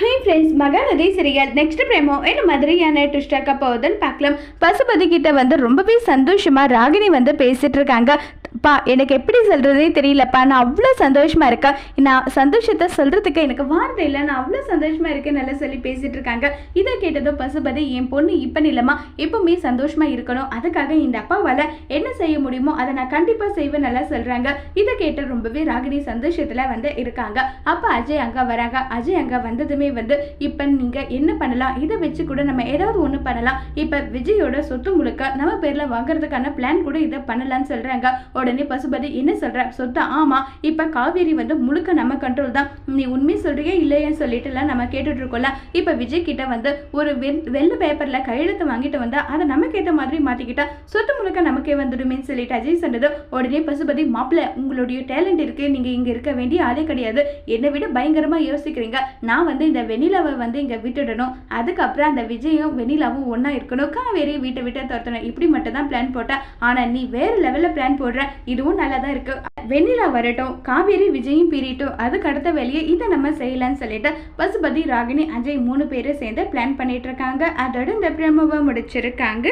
Hey friends Mahanadi serial next promo என்ன மாதிரியான ட்விஸ்டாக்க போகுதுன்னு பார்க்கலாம். பசுபதி கிட்ட வந்து ரொம்பவே சந்தோஷமா ராகினி வந்து பேசிட்டு இருக்காங்க. பா எனக்கு எப்படி சொல்கிறதே தெரியலப்பா. நான் அவ்வளோ சந்தோஷமாக இருக்கேன். நான் சந்தோஷத்தை சொல்கிறதுக்கு எனக்கு வார்த்தை இல்லை. நான் அவ்வளோ சந்தோஷமாக இருக்கேன் நல்லா சொல்லி பேசிகிட்டு இருக்காங்க. இதை கேட்டதும் பசுபதி என் பொண்ணு இப்போ நிலமா எப்பவுமே சந்தோஷமாக இருக்கணும். அதுக்காக இந்த அப்பாவால் என்ன செய்ய முடியுமோ அதை நான் கண்டிப்பாக செய்வேன் நல்லா சொல்கிறாங்க இதை கேட்டு ரொம்பவே ராகினி சந்தோஷத்தில் வந்து இருக்காங்க. அப்போ அஜய் அங்கே வராங்க. அஜய் அங்கே வந்ததுமே வந்து இப்போ நீங்கள் என்ன பண்ணலாம்? இதை வச்சு கூட நம்ம ஏதாவது ஒன்று பண்ணலாம். இப்போ விஜயோட சொத்து முழுக்க நம்ம பேரில் வாங்குறதுக்கான பிளான் கூட இதை பண்ணலாம்னு சொல்கிறாங்க உடனே பசுபதி என்ன சொல்ற? சொத்தா ஆமா இப்ப காவேரி வந்து முழுக்க நம்ம கண்ட்ரோல் தான். நீ உண்மையை சொல்றியா இல்லையான்னு சொல்லிட்டுலாம் நம்ம கேட்டுட்ருக்கோம்ல. இப்போ விஜய் கிட்ட வந்து ஒரு வெள்ளை பேப்பரில் கையெழுத்து வாங்கிட்டு வந்தால் அதை நமக்கு ஏற்ற மாதிரி மாற்றிக்கிட்டா சொத்து முழுக்க நமக்கே வந்துடுமேன்னு சொல்லிட்டு அஜய் சொன்னது. உடனே பசுபதி மாப்பிள்ள உங்களுடைய டேலண்ட் இருக்குது நீங்கள் இங்கே இருக்க வேண்டிய ஆளே கிடையாது. என்னை விட பயங்கரமாக யோசிக்கிறீங்க. நான் வந்து இந்த வெண்ணிலாவை வந்து இங்கே விட்டுடணும். அதுக்கப்புறம் அந்த விஜயும் வெண்ணிலாவும் ஒன்றா இருக்கணும். காவேரி வீட்டை விட்டு துரத்தணும். இப்படி மட்டும் தான் பிளான் போட்டேன். ஆனால் நீ வேறு லெவலில் பிளான் போடுற. இதுவும் நல்லா தான் இருக்குது வெண்ணிலா வரட்டும். காவேரி விஜயும் பிரிட்டும் அதுக்கு அடுத்த வேலையை இதை நம்ம செய்யலாம்னு சொல்லிட்டு பசுபதி ராகினி அஜய் மூணு பேரும் சேர்ந்து பிளான் பண்ணிட்டு இருக்காங்க. அதோட இந்த பிரமவை முடிச்சிருக்காங்க.